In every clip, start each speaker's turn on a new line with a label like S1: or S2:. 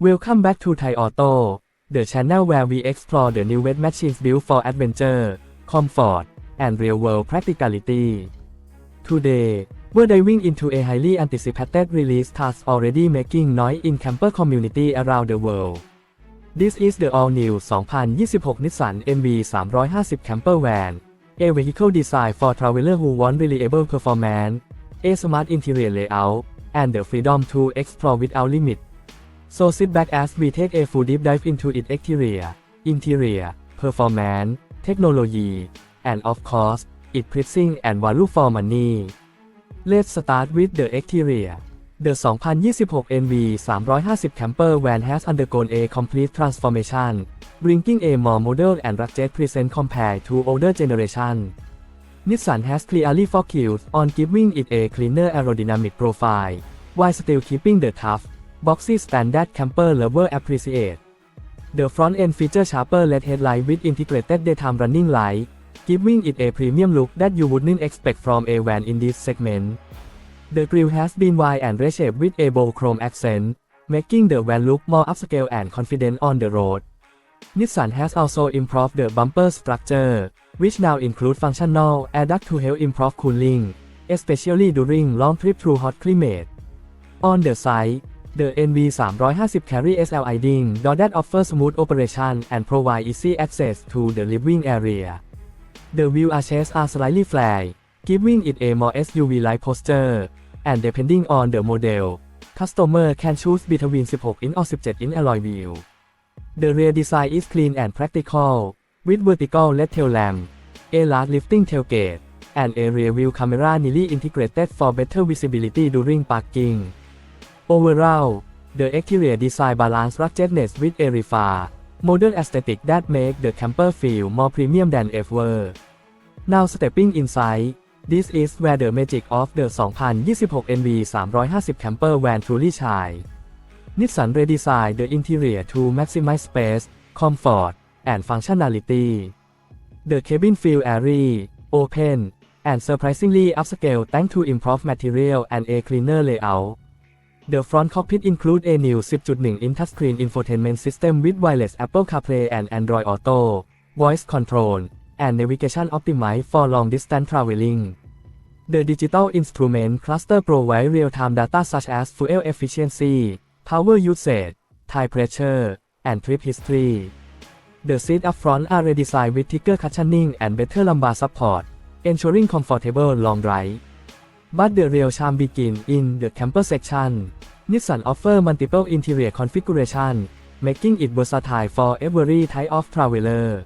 S1: Welcome back to Thai Auto, the channel where we explore the newest machines built for adventure, comfort, and real-world practicality. Today, we're diving into a highly anticipated release that's already making noise in camper community around the world. This is the all-new 2026 Nissan MV 350 Camper Van, a vehicle designed for travelers who want reliable performance, a smart interior layout, and the freedom to explore without limit. So sit back as we take a full deep dive into its exterior, interior, performance, technology, and of course, its pricing and value for money. Let's start with the exterior. The 2026 NV 350 Camper Van has undergone a complete transformation, bringing a more modern and rugged present compared to older generation. Nissan has clearly focused on giving it a cleaner aerodynamic profile, while still keeping the tough, boxy standard camper lover appreciate. The front end features sharper LED headlight with integrated daytime running light, giving it a premium look that you wouldn't expect from a van in this segment. The grille has been wide and reshaped with a bold chrome accent, making the van look more upscale and confident on the road. Nissan has also improved the bumper structure, which now include functional air duct to help improve cooling, especially during long trip through hot climate. On the side, the NV350 carry SLIDing door that offer smooth operation and provide easy access to the living area. The wheel arches are slightly flat, giving it a more SUV-like posture, and depending on the model, customer can choose between 16-inch or 17-inch alloy wheel. The rear design is clean and practical, with vertical LED tail lamp, a large lifting tailgate, and a rear view camera neatly integrated for better visibility during parking. Overall, the exterior design balance ruggedness with a refined, modern aesthetic that make the camper feel more premium than ever. Now stepping inside, this is where the magic of the 2026 NV 350 camper van truly shine. Nissan redesigned the interior to maximize space, comfort, and functionality. The cabin feels airy, open, and surprisingly upscale thanks to improved material and a cleaner layout. The front cockpit includes a new 10.1-inch touchscreen infotainment system with wireless Apple CarPlay and Android Auto, voice control, and navigation optimized for long-distance traveling. The digital instrument cluster provides real-time data such as fuel efficiency, power usage, tire pressure, and trip history. The seats up front are redesigned with thicker cushioning and better lumbar support, ensuring comfortable long ride. But the real charm begins in the camper section. Nissan offers multiple interior configuration, making it versatile for every type of traveler.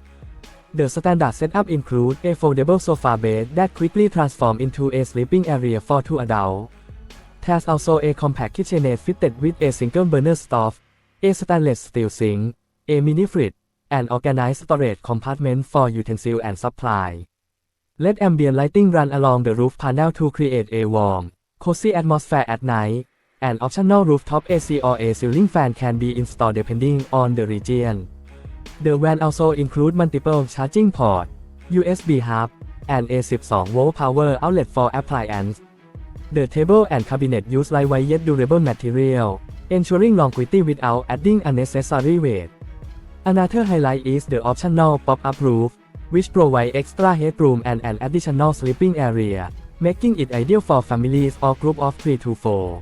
S1: The standard setup includes a foldable sofa bed that quickly transforms into a sleeping area for two adults. There's also a compact kitchenette fitted with a single burner stove, a stainless steel sink, a mini fridge, and organized storage compartment for utensils and supply. Let ambient lighting run along the roof panel to create a warm, cozy atmosphere at night. An optional rooftop AC or a ceiling fan can be installed depending on the region. The van also includes multiple charging ports, USB hub, and a 12-volt power outlet for appliance. The table and cabinet use lightweight yet durable material, ensuring longevity without adding unnecessary weight. Another highlight is the optional pop-up roof, which provides extra headroom and an additional sleeping area, making it ideal for families or groups of 3 to 4.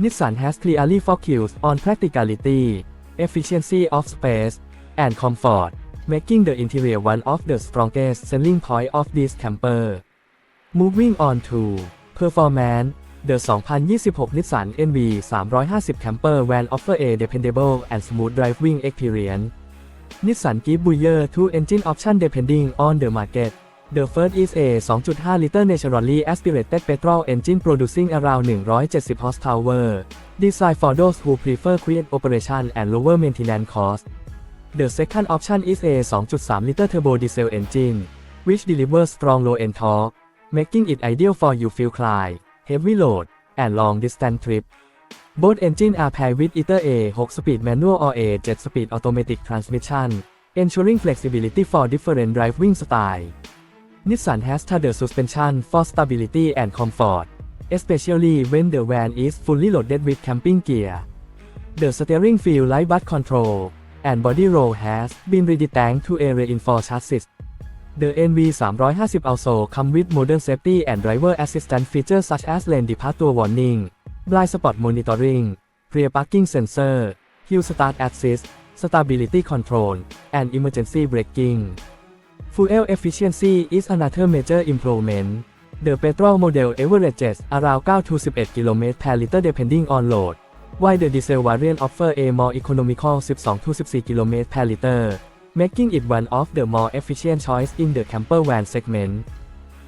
S1: Nissan has clearly focused on practicality, efficiency of space, and comfort, making the interior one of the strongest selling points of this camper. Moving on to performance, the 2026 Nissan NV 350 Camper van offer a dependable and smooth driving experience. Nissan gives buyer two engine options depending on the market. The first is a 2.5-liter naturally aspirated petrol engine producing around 170 horsepower, designed for those who prefer quiet operation and lower maintenance cost The second option is a 2.3-liter turbo diesel engine, which delivers strong low-end torque, making it ideal for you fuel climb, heavy load, and long-distance trip. Both engines are paired with either a 6-speed manual or a 7-speed automatic transmission, ensuring flexibility for different driving styles. Nissan has tethered suspension for stability and comfort, especially when the van is fully loaded with camping gear. The steering feel light but control and body roll has been redesigned to a reinforced chassis. The NV350 also come with modern safety and driver assistance features such as lane departure warning, blind spot monitoring, rear parking sensor, hill start assist, stability control, and emergency braking. Fuel efficiency is another major improvement. The petrol model averages around 9 to 11 km per liter depending on load, while the diesel variant offer a more economical 12 to 14 km per liter, making it one of the more efficient choice in the camper van segment.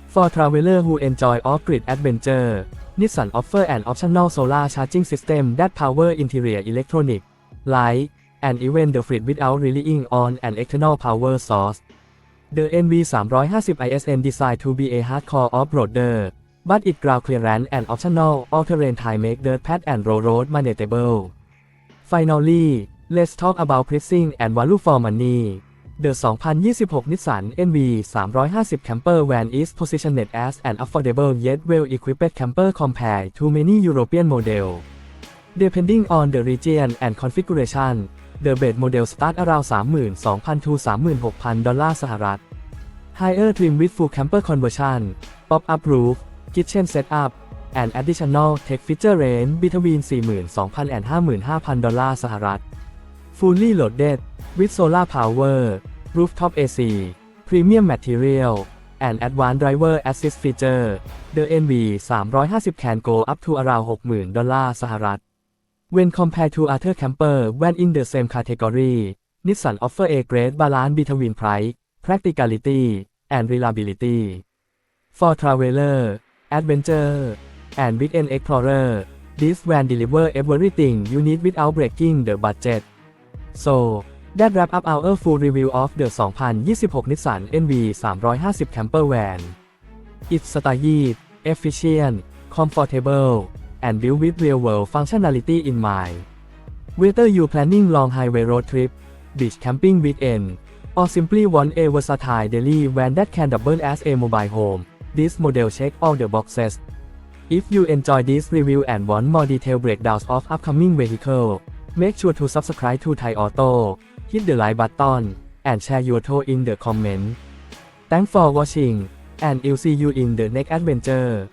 S1: For travelers who enjoy off-grid adventure, Nissan offers an optional solar charging system that power interior electronic, light, and even the fleet without relying on an external power source. The NV350 ISN designed to be a hardcore off-roader, but its ground clearance and optional all-terrain tire make dirt path and road road manageable. Finally, let's talk about pricing and value for money. The 2026 Nissan NV 350 camper van is positioned as an affordable yet well-equipped camper compared to many European models. Depending on the region and configuration, the base model starts around 32,000 to 36,000ดอลลาร์สหรัฐ Higher trim with full camper conversion, pop-up roof, kitchen setup, and additional tech feature range between 42,000 and 55,000ดอลลาร์สหรัฐ Fully loaded with solar power, rooftop AC, premium material, and advanced driver assist feature. The NV 350 can go up to around 60,000 ดอลลาร์สหรัฐ When compared to other camper van in the same category, Nissan offer a great balance between price, practicality, and reliability. For traveler, adventure, and weekend explorer, this van deliver everything you need without breaking the budget. So, that wrap up our full review of the 2026 Nissan NV 350 camper van. It's stylish, efficient, comfortable, and built with real-world functionality in mind. Whether you're planning long highway road trip, beach camping weekend, or simply want a versatile daily van that can double as a mobile home, this model check all the boxes. If you enjoy this review and want more detailed breakdowns of upcoming vehicle, make sure to subscribe to Thai Auto, hit the like button, and share your thoughts in the comment. Thanks for watching, and I'll see you in the next adventure.